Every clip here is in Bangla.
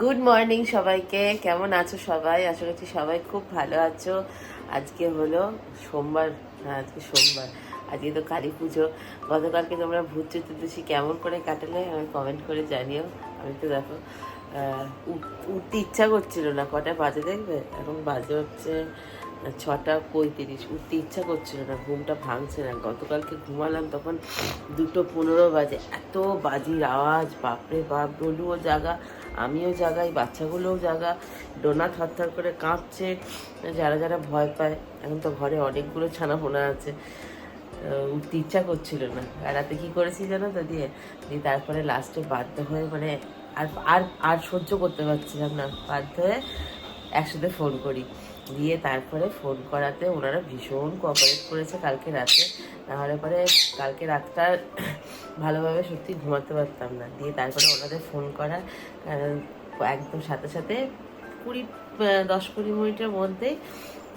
গুড মর্নিং সবাইকে। কেমন আছো সবাই? আশা করছি সবাই খুব ভালো আছো। আজকে হলো সোমবার হ্যাঁ আজকে সোমবার। আজকে তো কালী পুজো। গতকালকে তোমরা ভূত চতুর্দশী কেমন করে কাটালে আমি কমেন্ট করে জানিও। আমি তো দেখো উঠ- উঠতে ইচ্ছা করছিল না। কটা বাজে দেখবে? এখন বাজে হচ্ছে ছটা পঁয়ত্রিশ। উঠতে ইচ্ছা করছিল না, ঘুমটা ভাঙছে না। গতকালকে ঘুমালাম তখন দুটো পনেরো বাজে। এত বাজির আওয়াজ, বাপরে বাপ, ডলুও জাগা, আমিও জাগাই বাচ্চাগুলোও জাগা। ডোনা থরথর করে কাঁপছে, যারা যারা ভয় পায়। এখন তো ঘরে অনেকগুলো ছানা পোনা আছে। উঠতে ইচ্ছা করছিল না। আর রাতে কী করেছি জানো তো, দিয়ে দিয়ে তারপরে লাস্টে বাধ্য হয়ে মানে আর আর আর সহ্য করতে পারছিলাম না। বাধ্য হয়ে একসাথে ফোন করি। দিয়ে তারপরে ফোন করাতে ওনারা ভীষণ কোঅপারেট করেছে কালকে রাতে। নাহলে পরে কালকে রাতটা ভালোভাবে সত্যি ঘুমাতে পারতাম না। দিয়ে তারপরে ওনাদের ফোন করা একদম সাথে সাথে কুড়ি দশ কুড়ি মিনিটের মধ্যেই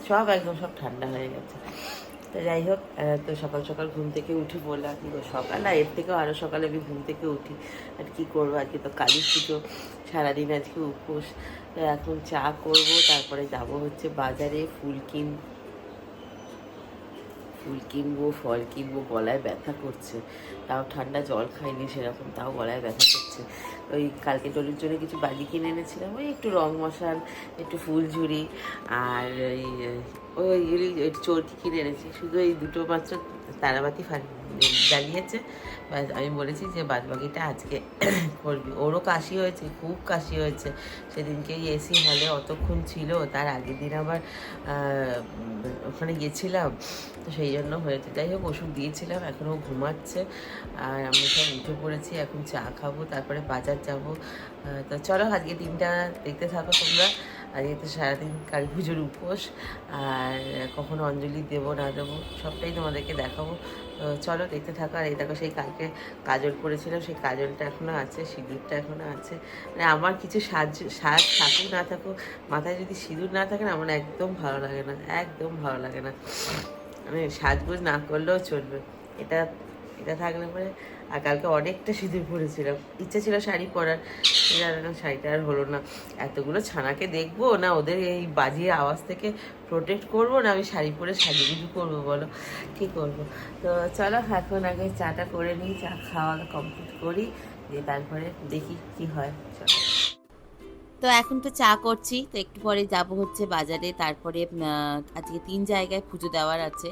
সব একদম সব ঠান্ডা হয়ে গেছে। তো যাই হোক তো সকাল সকাল ঘুম থেকে উঠে বললাম, কি সকাল না? এর থেকেও আরও সকালে আমি ঘুম থেকে উঠি। আর কি করব? আর কি তো কালী পুজো। সারাদিন আজকে উপোস। এখন চা করব, তারপরে যাব হচ্ছে বাজারে ফুল কিন ফুল কিনবো, ফল কিনবো, গলায় ব্যথা করছে। তাও ঠান্ডা জল খাইনি সেরকম, তাও গলায় ব্যথা করছে। ওই কালকে ডলির জন্য কিছু বালি কিনে এনেছিলাম, ওই একটু রং মশাল, একটু ফুলঝুরি আর ওই ওই চটি কিনে এনেছি। শুধু এই দুটো মাত্র তারাবাতি জ্বালিয়েছে আমি বলেছি যে বাদবাকিটা আজকে করবি। ওরও কাশি হয়েছে, খুব কাশি হয়েছে। সেদিনকে এসি হলে অতক্ষণ ছিল, তার আগের দিন আবার ওখানে গেছিলাম, তো সেই জন্য হয়েছে। যাই হোক, ওষুধ দিয়েছিলাম, এখনও ঘুমাচ্ছে। আর আমরা সব উঠে পড়েছি, এখন চা খাব, তারপরে বাজার যাব। তো চলো আজকে দিনটা দেখতে থাকো তোমরা। আজকে তো সারাদিন কালী পুজোর উপোস, আর কখনো অঞ্জলি দেবো, না দেবো, সবটাই তোমাদেরকে দেখাবো। চলো দেখতে থাকো, আর এই দেখো সেই কালকে কাজল করেছিলাম সেই কাজলটা এখনও আছে, সিঁদুরটা এখনও আছে। মানে আমার কিছু সাজ সাজ থাকুক না থাকুক, মাথায় যদি সিঁদুর না থাকে না, আমার একদম ভালো লাগে না, একদম ভালো লাগে না। মানে সাজগোজ না করলেও চলবে। এটা এটা থাকলে পরে আর কালকে অনেকটা সিঁদুর পরেছিলাম। ইচ্ছা ছিল শাড়ি পরার না, শাড়িটা আর হলো না। এতগুলো ছানাকে দেখব না ওদের এই বাজিয়ে আওয়াজ থেকে প্রোটেক্ট করব না আমি শাড়ি পরে সাজুগুজু করব বলো? কী করব? তো চলো এখন আগে চাটা করে নিই, চা খাওয়া কমপ্লিট করি, দিয়ে তারপরে দেখি কি হয়। চলো। তো এখন তো চা করছি, তো একটু পরে যাব হচ্ছে বাজারে। তারপরে আজকে তিন জায়গায় পুজো দেওয়ার আছে।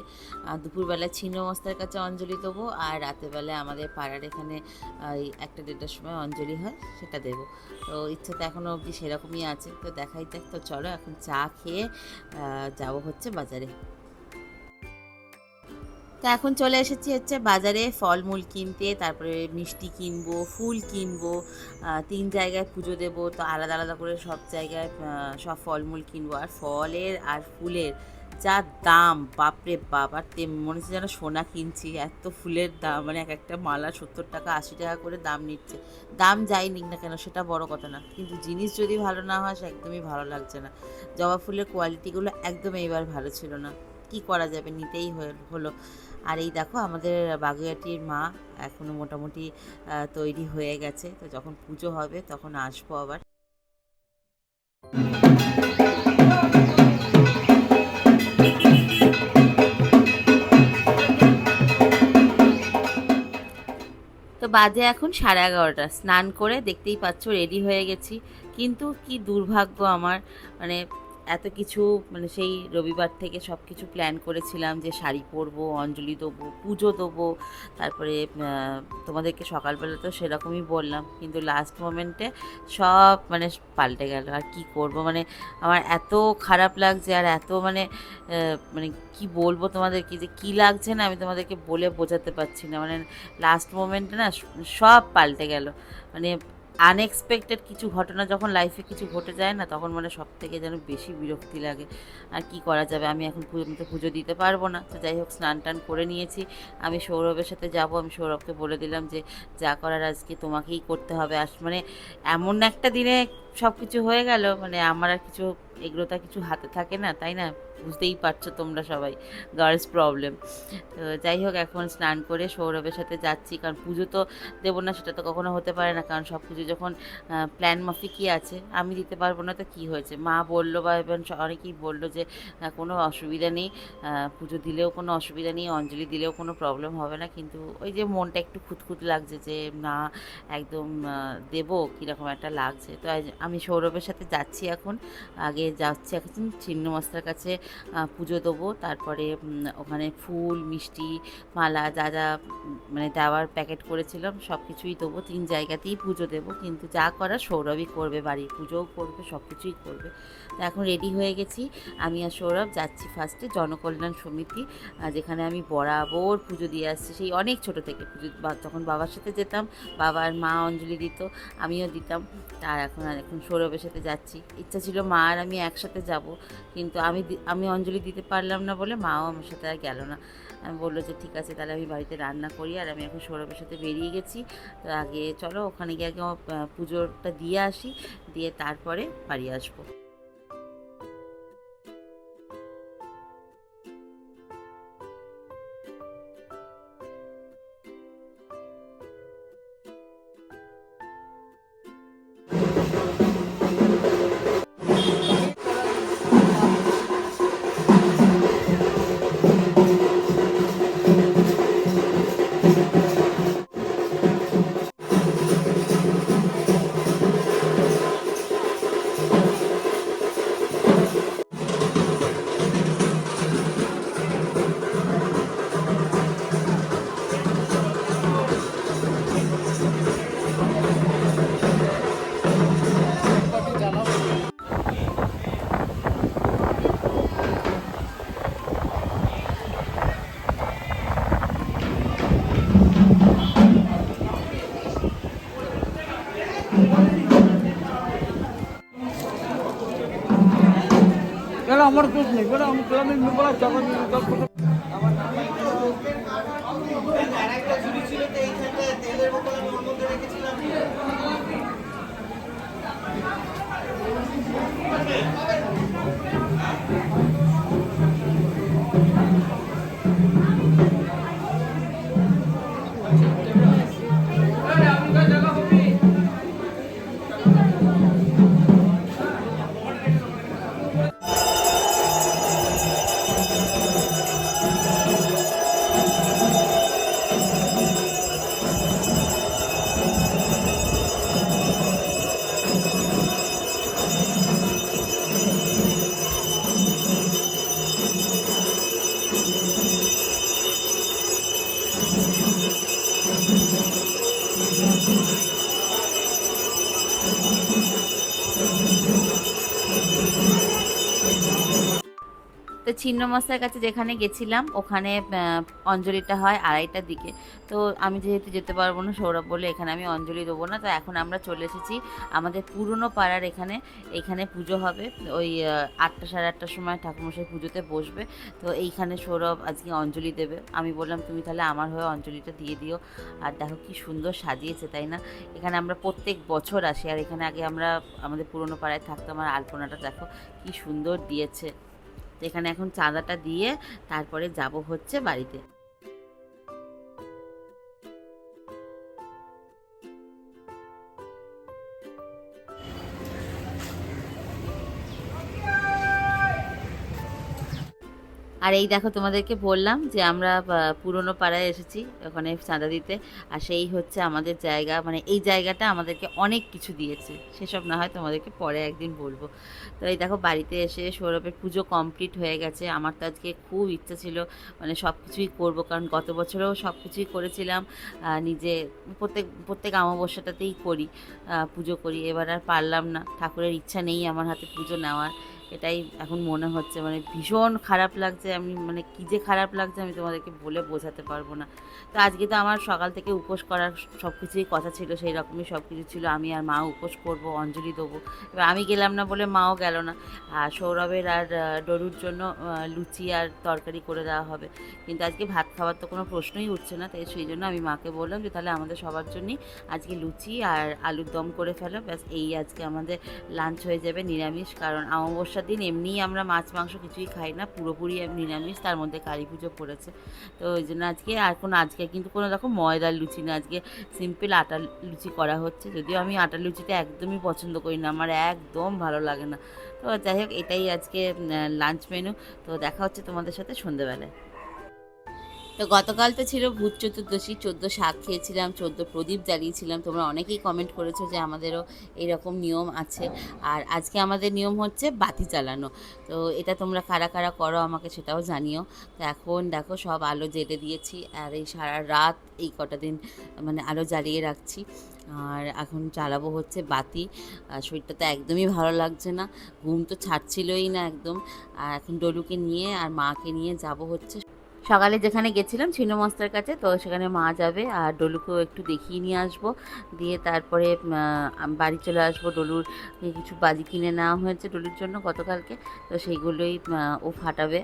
দুপুরবেলা ছিন্ন মস্তার কাছে অঞ্জলি দেবো আর রাতেরবেলায় আমাদের পাড়ার এখানে একটা দেড়টার সময় অঞ্জলি হয়, সেটা দেবো। তো ইচ্ছা তো এখনও অবধি সেরকমই আছে, তো দেখাই যাক। তো চলো এখন চা খেয়ে যাব হচ্ছে বাজারে। তো এখন চলে এসেছি হচ্ছে বাজারে ফলমূল কিনতে, তারপরে মিষ্টি কিনবো, ফুল কিনবো তিন জায়গায় পুজো দেবো, তো আলাদা আলাদা করে সব জায়গায় সব ফলমূল কিনবো। আর ফলের আর ফুলের যা দাম, বাপরে বাপ, আর তেম, মনে হচ্ছে যেন সোনা কিনছি, এত ফুলের দাম মানে এক একটা মালা সত্তর টাকা, আশি টাকা করে দাম নিচ্ছে। দাম যাই নিক না কেন, সেটা বড় কথা না। কিন্তু জিনিস যদি ভালো না হয়, সে একদমই ভালো লাগছে না। জবা ফুলের কোয়ালিটিগুলো একদম এইবার ভালো ছিল না। কি করা যাবে? নিতেই হলো। আর এই দেখো আমাদের বাগুইয়াটির মা এখনও মোটামুটি তৈরি হয়ে গেছে। তো যখন পুজো হবে তখন আসব আবার। তো বাজে এখন সাড়ে এগারোটা। স্নান করে দেখতেই পাচ্ছ রেডি হয়ে গেছি। কিন্তু কি দুর্ভাগ্য আমার মানে এত কিছু মানে সেই রবিবার থেকে সব কিছু প্ল্যান করেছিলাম যে শাড়ি পরবো, অঞ্জলি দেবো, পুজো দেবো। তারপরে তোমাদেরকে সকালবেলা তো সেরকমই বললাম। কিন্তু লাস্ট মোমেন্টে সব মানে পাল্টে গেল। আর কি করব? মানে আমার এত খারাপ লাগছে আর এত মানে মানে কি বলব তোমাদেরকে? যে কি লাগছে না আমি তোমাদেরকে বলে বোঝাতে পারছি না। মানে লাস্ট মোমেন্টে না সব পাল্টে গেল। মানে আনএক্সপেক্টেড কিছু ঘটনা যখন লাইফে কিছু ঘটে যায় না, তখন মানে সব থেকে যেন বেশি বিরক্তি লাগে। আর কি করা যাবে? আমি এখন তো পুজো দিতে পারব না। তো যাই হোক, স্নান টান করে নিয়েছি। আমি সৌরভের সাথে যাব। আমি সৌরভকে বলে দিলাম যে, যা করার আজকে তোমাকেই করতে হবে। আস মানে এমন একটা দিনে সব কিছু হয়ে গেল মানে আমার আর কিছু, এগুলো তো কিছু হাতে থাকে না, তাই না? বুঝতেই পারছ তোমরা সবাই গার্লস প্রবলেম তো যাই হোক, এখন স্নান করে সৌরভের সাথে যাচ্ছি, কারণ পুজো তো দেবো না, সেটা তো কখনো হতে পারে না, কারণ সব কিছু যখন প্ল্যান মাফিকই আছে, আমি দিতে পারব না, তো কী হয়েছে? মা বলল বা এবং অনেকেই বলল যে কোনো অসুবিধা নেই পুজো দিলেও কোনো অসুবিধা নেই, অঞ্জলি দিলেও কোনো প্রবলেম হবে না। কিন্তু ওই যে মনটা একটু খুঁতখুত লাগছে যে, না, একদম দেবো, কীরকম একটা লাগছে। তো আমি সৌরভের সাথে যাচ্ছি এখন। আগে যাচ্ছি এখন ছিন্নমস্তার কাছে পুজো দেবো। তারপরে ওখানে ফুল, মিষ্টি, মালা যা যা মানে দেওয়ার প্যাকেট করেছিলাম সব কিছুই দেবো। তিন জায়গাতেই পুজো দেবো, কিন্তু যা করার সৌরভই করবে, বাড়ির পুজোও করবে সব কিছুই করবে। তো এখন রেডি হয়ে গেছি। আমি আর সৌরভ যাচ্ছি ফার্স্টে জনকল্যাণ সমিতি যেখানে আমি বরাবর পুজো দিয়ে আসছি। সেই অনেক ছোট থেকে পুজো যখন বাবার সাথে যেতাম, বাবার মা অঞ্জলি দিত, আমিও দিতাম। আর এখন আর এখন সৌরভের সাথে যাচ্ছি। ইচ্ছা ছিল মা আর আমি একসাথে যাব, কিন্তু আমি আমি অঞ্জলি দিতে পারলাম না বলে মাও আমার সাথে আর গেল না। আমি বলল যে ঠিক আছে, তাহলে আমি বাড়িতে রান্না করি আর আমি এখন সৌরভের সাথে বেরিয়ে গেছি। তো আগে চলো ওখানে গিয়ে আগে পুজোটা দিয়ে আসি, দিয়ে তারপরে বাড়ি আসব। আমার দোষ নেই। বলে আমি আমি বলা জগৎ Thank you. তো ছিন্ন ছিন্নমস্তার কাছে যেখানে গেছিলাম, ওখানে অঞ্জলিটা হয় আড়াইটার দিকে। তো আমি যেহেতু যেতে পারব না, সৌরভ বলে এখানে আমি অঞ্জলি দেবো না। তো এখন আমরা চলে এসেছি আমাদের পুরনো পাড়ার এখানে। এখানে পুজো হবে, ওই আটটা সাড়ে আটটার সময় ঠাকুরমশাই পুজোতে বসবে। তো এইখানে সৌরভ আজকে অঞ্জলি দেবে। আমি বললাম, তুমি তাহলে আমার হয়ে অঞ্জলিটা দিয়ে দিও। আর দেখো কি সুন্দর সাজিয়েছে, তাই না? এখানে আমরা প্রত্যেক বছর আসি, আর এখানে আগে আমরা আমাদের পুরনো পাড়ায় থাকতাম। আর আলপনাটা দেখো কি সুন্দর দিয়েছে। এখানে এখন চাঁদাটা দিয়ে তারপরে যাব হচ্ছে বাড়িতে। আর এই দেখো তোমাদেরকে বললাম যে আমরা পুরনো পাড়ায় এসেছি ওখানে চাঁদা দিতে। আর সেই হচ্ছে আমাদের জায়গা মানে এই জায়গাটা আমাদেরকে অনেক কিছু দিয়েছে। সেসব না হয় তোমাদেরকে পরে একদিন বলব। তো এই দেখো বাড়িতে এসে সৌরভের পুজো কমপ্লিট হয়ে গেছে। আমার তো আজকে খুব ইচ্ছা ছিল মানে সব কিছুই করব, কারণ গত বছরেও সব কিছুই করেছিলাম। নিজে প্রত্যেক প্রত্যেক অমাবস্যাটাতেই করি পুজো করি। এবার আর পারলাম না। ঠাকুরের ইচ্ছা নেই আমার হাতে পুজো নেওয়ার। এটাই এখন মনে হচ্ছে। মানে ভীষণ খারাপ লাগছে, আমি মানে কী যে খারাপ লাগছে আমি তোমাদেরকে বলে বোঝাতে পারব না। তো আজকে তো আমার সকাল থেকে উপোস করার সব কিছুই কথা ছিল, সেই রকমই সব কিছু ছিল। আমি আর মা উপোস করব, অঞ্জলি দেবো। এবার আমি গেলাম না বলে মাও গেল না। আর সৌরভের আর ডরুর জন্য লুচি আর তরকারি করে দেওয়া হবে। কিন্তু আজকে ভাত খাওয়ার তো কোনো প্রশ্নই উঠছে না, তাই সেই জন্য আমি মাকে বললাম যে তাহলে আমাদের সবার জন্যই আজকে লুচি আর আলুর দম করে ফেলো। ব্যাস, এই আজকে আমাদের লাঞ্চ হয়ে যাবে নিরামিষ। কারণ অমাবস্যা অমাবস্যার দিন এমনিই আমরা মাছ, মাংস কিছুই খাই না, পুরোপুরি নিরামিষ, তার মধ্যে কালী পুজো পড়েছে। তো ওই জন্য আজকে আর কোনো, আজকে কিন্তু কোনো রকম ময়দার লুচি না, আজকে সিম্পল আটার লুচি করা হচ্ছে। যদিও আমি আটার লুচিটা একদমই পছন্দ করি না, আমার একদম ভালো লাগে না। তো যাই হোক, এটাই আজকে লাঞ্চ মেনু তো দেখা হচ্ছে তোমাদের সাথে সন্ধেবেলায় তো গতকাল তো ছিল ভূত চতুর্দশী, চোদ্দ শাক খেয়েছিলাম, চোদ্দ প্রদীপ জ্বালিয়েছিলাম। তোমরা অনেকেই কমেন্ট করেছ যে আমাদেরও এরকম নিয়ম আছে। আর আজকে আমাদের নিয়ম হচ্ছে বাতি চালানো তো এটা তোমরা কারা কারা করো আমাকে সেটাও জানিও। তো এখন দেখো সব আলো জ্বেলে দিয়েছি আর এই সারা রাত এই কটা দিন মানে আলো জ্বালিয়ে রাখছি। আর এখন চালাবো হচ্ছে বাতি। আর শরীরটা তো একদমই ভালো লাগছে না। ঘুম তো ছাড়ছিলই না একদম। আর এখন ডলুকে নিয়ে আর মাকে নিয়ে যাব হচ্ছে। সকালে যেখানে গেছিলাম ছিন্নমস্তার কাছে, তো সেখানে মা যাবে আর ডলুকেও একটু দেখিয়ে নিয়ে আসব। দিয়ে তারপরে বাড়ি চলে আসব ডলুর, কিছু বাজি কিনে নেওয়া হয়েছে ডলুর জন্য গতকালকে, তো সেইগুলোই ও ফাটাবে।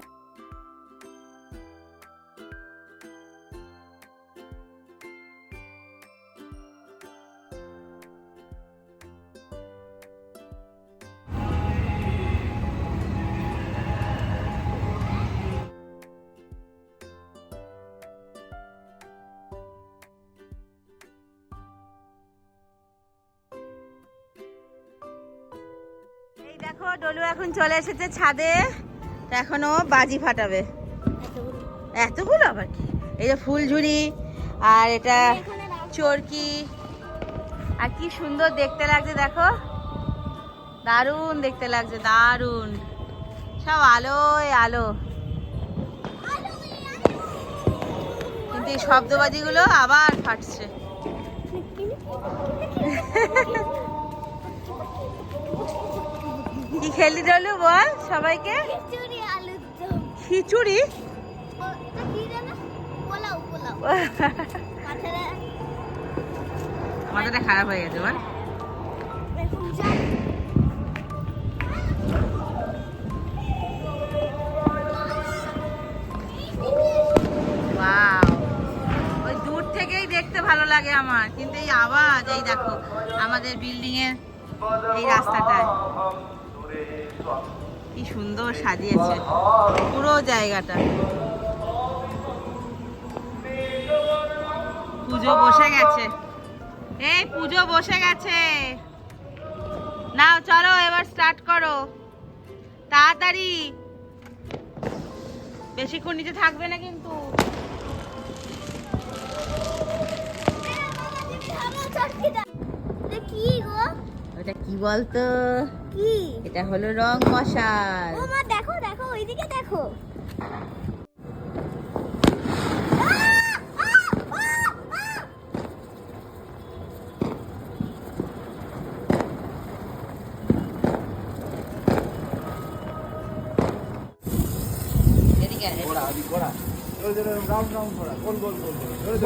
দেখো, ডলু এখন চলে এসেছে ছাদে। এখনও বাজি ফাটাবে। এতগুলো আবার কি? এই যে ফুলঝুরি, আর এটা চরকি। আর কি সুন্দর দেখতে লাগছে, দেখো। দারুণ দেখতে লাগছে, দারুণ। সব আলোয় আলো। কিন্তু এই শব্দবাজিগুলো আবার ফাটছে। খেলি ডলু বল সবাইকে? খিচুড়ি মাথাটা খারাপ হয়ে গেছে বল। ওই দূর থেকেই দেখতে ভালো লাগে আমার কিন্তু এই আওয়াজ এই দেখো আমাদের বিল্ডিং এর এই রাস্তাটায়। কি সুন্দর সাজিয়েছে। পুরো জায়গাটা। পুজো বসে গেছে। এই পুজো বসে গেছে। নাও, চলো এবার স্টার্ট করো। তাড়াতাড়ি। বেশিক্ষণ নিচে থাকবে না কিন্তু। বলতো? কি? এটা হলো রং মশাল। ও মা দেখো দেখো ওইদিকে দেখো।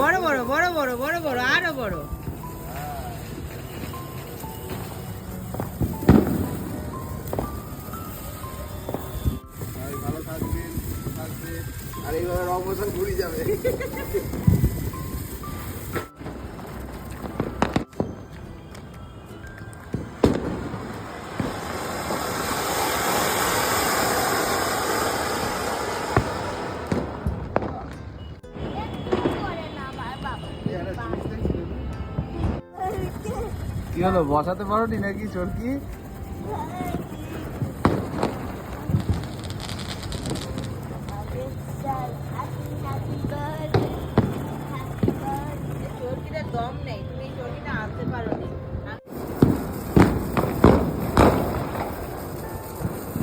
বড় বড় বড় বড় বড় বড় আরও বড়। যাবে। কি হলো বসাতে পারোনি নাকি চরকি চর্কিটার দম নেই তুমি এই চর্কিটা আনতে পারো নি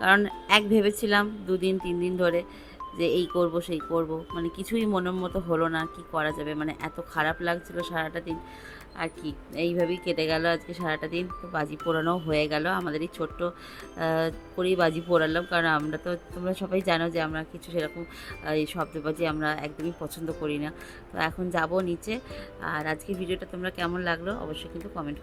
কারণ এক ভেবেছিলাম দুদিন তিন দিন ধরে যে এই করব, সেই করব। মানে কিছুই মনের মতো হলো না, কি করা যাবে? মানে এত খারাপ লাগছিল সারাটা দিন। আর কি, এইভাবেই কেটে গেল আজকে সারাটা দিন। তো বাজি পোড়ানো হয়ে গেল। আমাদের এই ছোট্ট করেই বাজি পোড়ালাম। কারণ আমরা তো, তোমরা সবাই জানো যে আমরা কিছু সেরকম এই শব্দবাজি আমরা একদমই পছন্দ করি না। তো এখন যাব নিচে। আর আজকে ভিডিওটা তোমরা কেমন লাগল? অবশ্যই কিন্তু কমেন্ট